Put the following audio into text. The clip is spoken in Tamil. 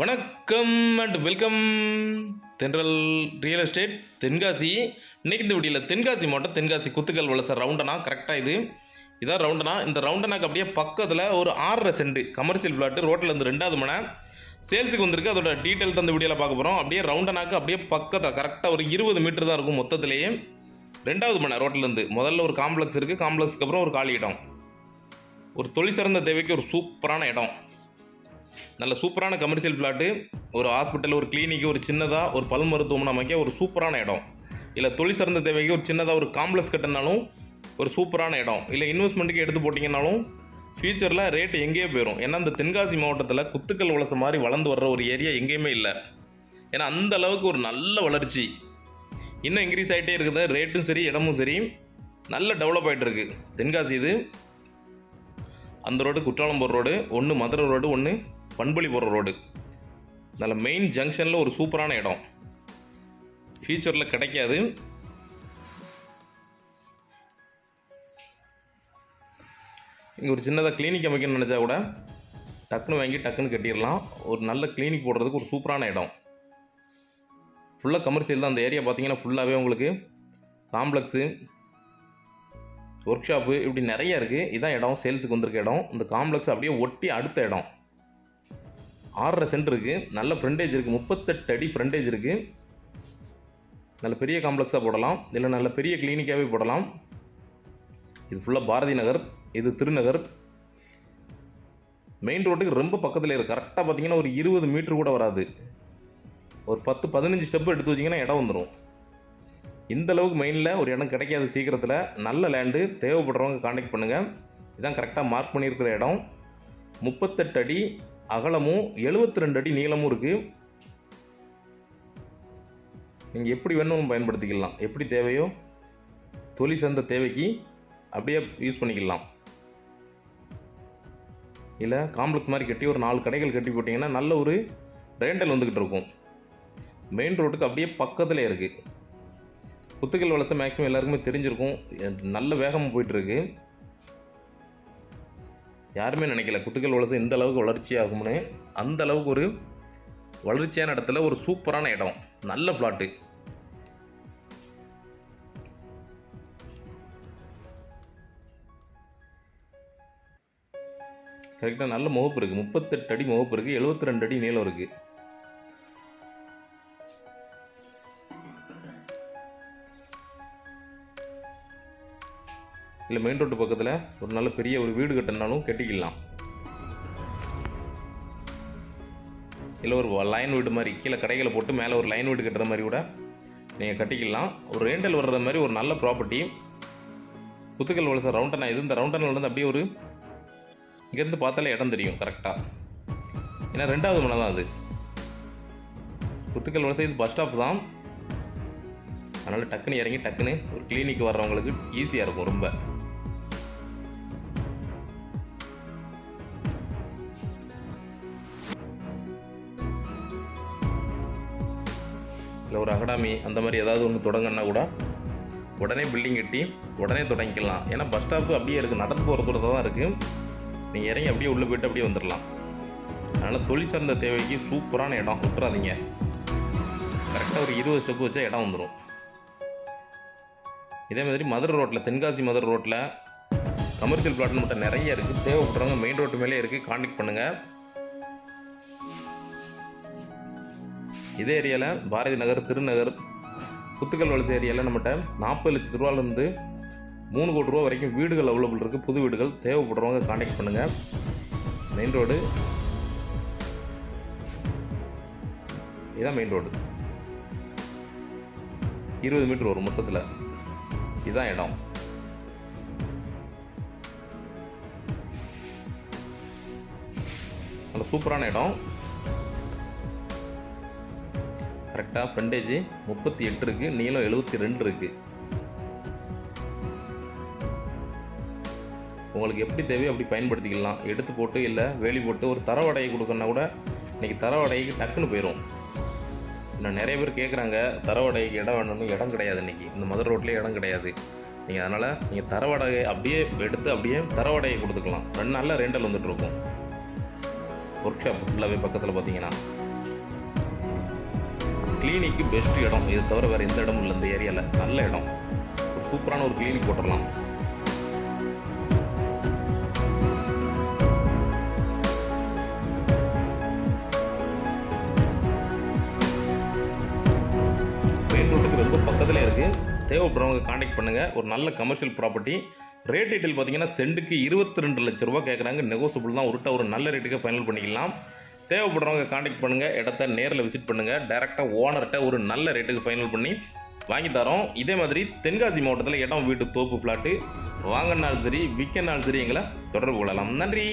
வணக்கம் and welcome Thendral real estate Tenkasi. இன்னைக்கு இந்த வீடியோவில் தென்காசி மாவட்டம் தென்காசி குத்துக்கல் வலச ரவுண்டனா கரெக்டாக இது. இதான் ரவுண்டனா இந்த ரவுண்டனாக்கு அப்படியே பக்கத்தில் ஒரு ஆறரை சென்ட் கமர்ஷியல் பிளாட்டு ரோட்டில் இருந்து ரெண்டாவது மனை. சேல்ஸுக்கு வந்திருக்கு. அதோட டீட்டெயில் தான் இந்த வீடியோவில் பார்க்க போகிறோம் அப்படியே ரவுண்டனாக்கு அப்படியே பக்கத்தில் கரெக்டாக ஒரு இருபது மீட்டர் தான் இருக்கும் மொத்தத்திலேயே. ரெண்டாவது மனை ரோட்டிலேருந்து முதல்ல ஒரு காம்ப்ளெக்ஸ் இருக்குது காம்ப்ளெக்ஸ்க்கு அப்புறம் ஒரு காலி இடம். ஒரு தொழில் சிறந்த தேவைக்கு ஒரு சூப்பரான இடம். நல்ல சூப்பரான கமர்ஷியல் பிளாட்டு ஒரு ஹாஸ்பிட்டல் ஒரு கிளினிக் ஒரு சின்னதாக ஒரு பல் மருத்துவமனை அமைக்க ஒரு சூப்பரான இடம். இல்லை தொழில் சார்ந்த தேவைக்கு ஒரு சின்னதாக ஒரு காம்ப்ளெக்ஸ் கட்டினாலும் ஒரு சூப்பரான இடம். இல்லை இன்வெஸ்ட்மெண்ட்டுக்கு எடுத்து போட்டிங்கனாலும் ஃபியூச்சரில் ரேட் எங்கேயே போயிடும் ஏன்னா அந்த தென்காசி மாவட்டத்தில் குத்துக்கல் வளச மாதிரி வளர்ந்து வர்ற ஒரு ஏரியா எங்கேயுமே இல்லை. ஏன்னா அந்த அளவுக்கு ஒரு நல்ல வளர்ச்சி. இன்னும் இன்க்ரீஸ் ஆகிட்டே இருக்குது. ரேட்டும் சரி இடமும் சரி. நல்ல டெவலப் ஆகிட்டு இருக்குது தென்காசி இது. அந்த ரோடு குற்றாலம் போகிற ரோடு ஒன்று மதுரை ரோடு ஒன்று பண்பொழி போகிற ரோடு நல்ல மெயின் ஜங்ஷனில் ஒரு சூப்பரான இடம். ஃபியூச்சரில் கிடைக்காது. இங்கே ஒரு சின்னதாக கிளினிக் அமைக்கணும்னு நினச்சா கூட டக்குன்னு வாங்கி டக்குன்னு கட்டிடலாம். ஒரு நல்ல கிளினிக் போடுறதுக்கு ஒரு சூப்பரான இடம். ஃபுல்லாக கமர்ஷியல் தான். அந்த ஏரியா பார்த்தீங்கன்னா ஃபுல்லாகவே உங்களுக்கு காம்ப்ளெக்ஸு ஒர்க் ஷாப்பு இப்படி நிறைய இருக்குது இதான் இடம். சேல்ஸுக்கு வந்திருக்க இடம். இந்த காம்ப்ளெக்ஸ் அப்படியே ஒட்டி அடுத்த இடம். ஆறரை சென்ட் இருக்குது நல்ல ஃப்ரண்டேஜ் இருக்குது முப்பத்தெட்டு அடி ஃப்ரண்டேஜ் இருக்குது நல்ல பெரிய காம்ப்ளெக்ஸாக போடலாம். இல்லை நல்ல பெரிய கிளினிக்காகவே போடலாம். இது ஃபுல்லாக பாரதி நகர். இது திருநகர். மெயின் ரோட்டுக்கு ரொம்ப பக்கத்தில் இருக்குது கரெக்டாக பார்த்தீங்கன்னா ஒரு இருபது மீட்ரு கூட வராது. ஒரு பத்து பதினஞ்சு ஸ்டெப்பு எடுத்து வச்சிங்கன்னா இடம் வந்துடும் இந்த அளவுக்கு மெயினில் ஒரு இடம் கிடைக்காது சீக்கிரத்தில். நல்ல லேண்டு தேவைப்படுறவங்க காண்டாக்ட் பண்ணுங்கள் இதான் கரெக்டாக மார்க் பண்ணியிருக்கிற இடம். முப்பத்தெட்டு அடி அகலமும் 72 ரெண்டு அடி நீளமும் இருக்குது நீங்கள் எப்படி வேணும் பயன்படுத்திக்கலாம். எப்படி தேவையோ தொழில் சார்ந்த தேவைக்கு அப்படியே யூஸ் பண்ணிக்கலாம். இல்லை காம்ப்ளெக்ஸ் மாதிரி கட்டி ஒரு நாலு கடைகள் கட்டி போட்டிங்கன்னா நல்ல ஒரு ரேண்டல் வந்துக்கிட்டு இருக்கும். மெயின் ரோட்டுக்கு அப்படியே பக்கத்தில் இருக்குது குத்துக்கல் வலசை மேக்ஸிமம் எல்லாருக்குமே தெரிஞ்சிருக்கும். நல்ல வேகமாக போயிட்டுருக்கு யாருமே நினைக்கல. குத்துக்கல் வலசை இந்த அளவுக்கு வளர்ச்சி ஆகும்னு அந்த அளவுக்கு ஒரு வளர்ச்சியான இடத்துல ஒரு சூப்பரான இடம். நல்ல பிளாட்டு கரெக்டாக நல்ல முகப்பு இருக்குது முப்பத்தெட்டு அடி முகப்பு இருக்குது எழுபத்தி ரெண்டு அடி நீளம் இருக்குது இல்லை மெயின் ரோட்டு பக்கத்தில் ஒரு நல்ல பெரிய ஒரு வீடு கட்டினாலும் கட்டிக்கலாம். இல்லை ஒரு லைன் வீடு மாதிரி கீழே கடைகளை போட்டு மேலே ஒரு லைன் வீடு கட்டுற மாதிரி கூட நீங்கள் கட்டிக்கலாம். ஒரு ரேண்டல் வர்ற மாதிரி ஒரு நல்ல ப்ராப்பர்ட்டி குத்துக்கல் வலசை ரவுண்டனா இது இந்த ரவுண்டனிலேருந்து அப்படியே ஒரு இங்கேருந்து பார்த்தாலே இடம் தெரியும் கரெக்டாக ஏன்னா ரெண்டாவது மலை தான் அது. குத்துக்கல் வலசை இது பஸ் ஸ்டாப் தான். அதனால் டக்குன்னு இறங்கி டக்குன்னு ஒரு கிளினிக் வர்றவங்களுக்கு ஈஸியாக இருக்கும் ரொம்ப. ஒரு அகாடமி அந்த மாதிரி ஏதாவது ஒன்று தொடங்கினா கூட உடனே பில்டிங் கட்டி உடனே தொடங்கிக்கலாம். ஏன்னா பஸ் ஸ்டாப்பு அப்படியே இருக்குது நடந்து போகிற தூரத்தில் தான் இருக்குது நீங்கள் இறங்கி அப்படியே உள்ளே போயிட்டு அப்படியே வந்துடலாம் அதனால் தொழில் சார்ந்த தேவைக்கு சூப்பரான இடம். விட்டுறாதீங்க கரெக்டாக ஒரு இருபது ஸ்டெப்பு வச்சா இடம் வந்துடும் இதே மாதிரி மதுரை ரோட்டில் தென்காசி மதுரை ரோட்டில் கமர்ஷியல் பிளாட்னு மட்டும் நிறைய இருக்குது தேவைப்படுறவங்க மெயின் ரோட்டு மேலே இருக்குது காண்டாக்ட் பண்ணுங்கள் இதே ஏரியாவில் பாரதி நகர் திருநகர் குத்துக்கல் வலசை ஏரியாவில் நம்மகிட்ட நாற்பது லட்சத்து ரூபாலேருந்து மூணு கோடி ரூபா வரைக்கும் வீடுகள் அவைலபிள் இருக்குது புது வீடுகள் தேவைப்படுறவங்க காண்டாக்ட் பண்ணுங்கள் மெயின் ரோடு இதான் மெயின் ரோடு இருபது மீட்டர் வரும் மொத்தத்தில். இதுதான் இடம். நல்ல சூப்பரான இடம். கரெக்டாக ஃப்ரண்டேஜ் முப்பத்தி எட்டு இருக்குது நீளம் எழுபத்தி ரெண்டு இருக்குது உங்களுக்கு எப்படி தேவையோ அப்படி பயன்படுத்திக்கலாம். எடுத்து போட்டு இல்லை வேலி போட்டு ஒரு தர வாடகை கொடுக்கணுன்னா கூட இன்றைக்கி தரவாடகைக்கு டக்குன்னு போயிடும் இன்னும் நிறைய பேர் கேட்குறாங்க தரவாடைக்கு இடம் வேணும்னு இடம் கிடையாது இன்றைக்கி இந்த மதுரை ரோட்லேயே இடம் கிடையாது. நீங்கள் அதனால் நீங்கள் தர அப்படியே எடுத்து அப்படியே தர கொடுத்துக்கலாம். ரெண்டு நாளில் ரெண்டல் வந்துட்டுருக்கும் ஒர்க் ஷாப் ஃபுல்லாகவே பக்கத்தில் பார்த்தீங்கன்னா கிளினிக்கு பெஸ்ட் இடம். இதை தவிர வேறு எந்த இடமும் இல்லை. இந்த ஏரியாவில் நல்ல இடம். ஒரு சூப்பரான ஒரு கிளினிக் போட்டுடலாம். மெயின் ரோட்டுக்கு ரொம்ப பக்கத்தில் இருக்குது தேவைப்படுறவங்க காண்டாக்ட் பண்ணுங்கள் ஒரு நல்ல கமர்ஷியல் ப்ராப்பர்ட்டி ரேட் டீட்டெயில் பார்த்தீங்கன்னா சென்ட்டுக்கு இருபத்தி ரெண்டு லட்ச ரூபா கேட்குறாங்க நெகோசியபிள் தான். உருட்ட ஒரு நல்ல ரேட்டுக்கு ஃபைனல் பண்ணிக்கலாம். தேவைப்படுறவங்க காண்டாக்ட் பண்ணுங்கள் இடத்த நேரில் விசிட் பண்ணுங்கள் டேரெக்டாக ஓனர்கிட்ட ஒரு நல்ல ரேட்டுக்கு ஃபைனல் பண்ணி வாங்கி தரோம். இதே மாதிரி தென்காசி மாவட்டத்தில் இடம் வீட்டு தோப்பு ஃப்ளாட்டு வாங்கினாலும் சரி விற்கனாலும் சரி எங்களை தொடர்பு கொள்ளலாம். நன்றி!